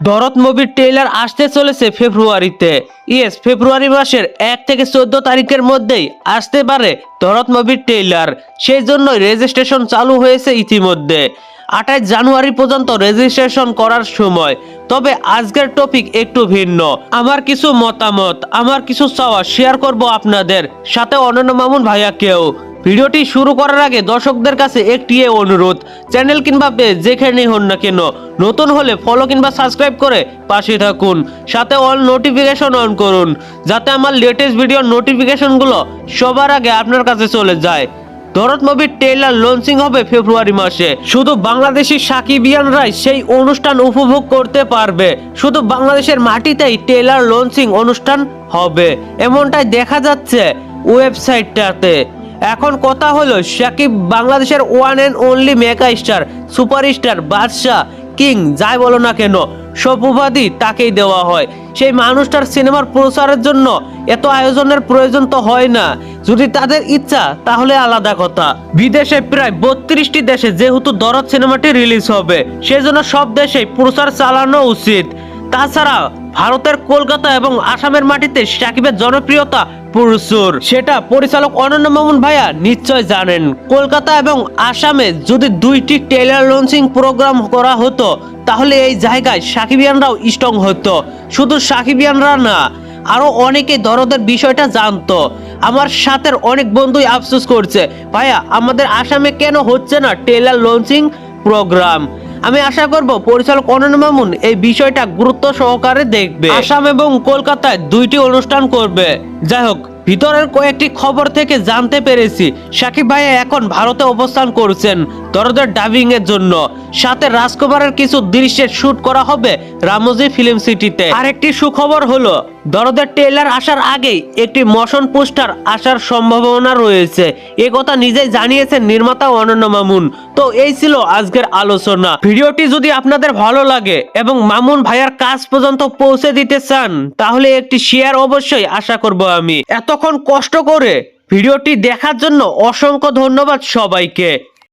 দরদ মুভির ট্রেলার আসতে চলেছে ফেব্রুয়ারিতে। ইয়েস ফেব্রুয়ারি মাসের এক থেকে চোদ্দ তারিখের মধ্যেই আসতে পারে দরদ মুভির ট্রেলার সেই জন্যই রেজিস্ট্রেশন চালু হয়েছে ইতিমধ্যে। আঠাশ জানুয়ারি পর্যন্ত রেজিস্ট্রেশন করার সময়। তবে আজকের টপিক একটু ভিন্ন। আমার কিছু মতামত, আমার কিছু চাওয়া শেয়ার করব আপনাদের। সাথে অনন্য মামুন ভাইয়াকেও ভিডিওটি শুরু করার আগে দর্শকদের কাছে একটি অনুরোধ, চ্যানেল কিংবা পেজ যেখানে হন না কেন, নতুন হলে ফলো কিংবা সাবস্ক্রাইব করে পাশে থাকুন, সাথে অল নোটিফিকেশন অন করুন, যাতে আমার লেটেস্ট ভিডিওর নোটিফিকেশনগুলো সবার আগে আপনার কাছে চলে যায়। দরদ মুভির ট্রেলার লঞ্চিং হবে ফেব্রুয়ারি মাসে। শুধু বাংলাদেশি সাকিবিয়ানরাই সেই অনুষ্ঠান উপভোগ করতে পারবে। শুধু বাংলাদেশের মাটিতেই ট্রেলার লঞ্চিং অনুষ্ঠান হবে। এমনটাই দেখা যাচ্ছে ওয়েবসাইটটাতে। এখন কথা হলো সাকিব বাংলাদেশের one and only mega star superstar বাদশাহ কিং যাই বলো না কেন, সব উপাধি তাকেই দেওয়া হয়। সেই মানুষটার সিনেমার প্রচারের জন্য এত আয়োজনের প্রয়োজন তো হয় না। যদি তাদের ইচ্ছা, তাহলে আলাদা কথা। বিদেশে প্রায় বত্রিশটি দেশে যেহেতু দরদ সিনেমাটি রিলিজ হবে, সেজন্য সব দেশেই প্রচার চালানো উচিত। তাছাড়া ভারতের কলকাতা এবং আসামের মাটিতে সাকিবের জনপ্রিয়তা প্রচুর। সেটা পরিচালক অনন্য মামুন ভাইয়া নিশ্চয় জানেন। কলকাতা এবং আসামে যদি দুইটি ট্রেলার লঞ্চিং প্রোগ্রাম করা হতো, তাহলে এই জায়গায় সাকিবিয়ানরাও স্ট্রং হতো। শুধু সাকিবিয়ানরা না, আরও অনেকে দরদের বিষয়টা জানতো। আমার সাথে অনেক বন্ধুই আফসোস করছে, ভাইয়া, আমাদের আসামে কেন হচ্ছে না ট্রেলার লঞ্চিং প্রোগ্রাম? আমি আশা করব পরিচালক অনন্য মামুন এই বিষয়টা গুরুত্ব সহকারে দেখবে। আসাম এবং কলকাতায় দুইটি অনুষ্ঠান করবে। যাই হোক ভিতরের কয়েকটি খবর থেকে জানতে পেরেছি। সাকিব ভাই এখন ভারতে অবস্থান করছেন দরদের ডাবিং এর জন্য। সাথে রাজকুমারের কিছু দৃশ্যের শুট করা হবে রামোজি ফিল্ম সিটিতে। আরেকটি সুখবর হলো, দরদের ট্রেলার আসার আগেই একটি মোশন পোস্টার আসার সম্ভাবনা রয়েছে। এ কথা নিজেই জানিয়েছেন নির্মাতা অনন্য মামুন। তো এই ছিল আজকের আলোচনা। ভিডিওটি যদি আপনাদের ভালো লাগে এবং মামুন ভাইয়ার কাজ পর্যন্ত পৌঁছে দিতে চান, তাহলে একটি শেয়ার অবশ্যই আশা করব আমি। এতক্ষণ কষ্ট করে ভিডিওটি দেখার জন্য অসংখ্য ধন্যবাদ সবাইকে।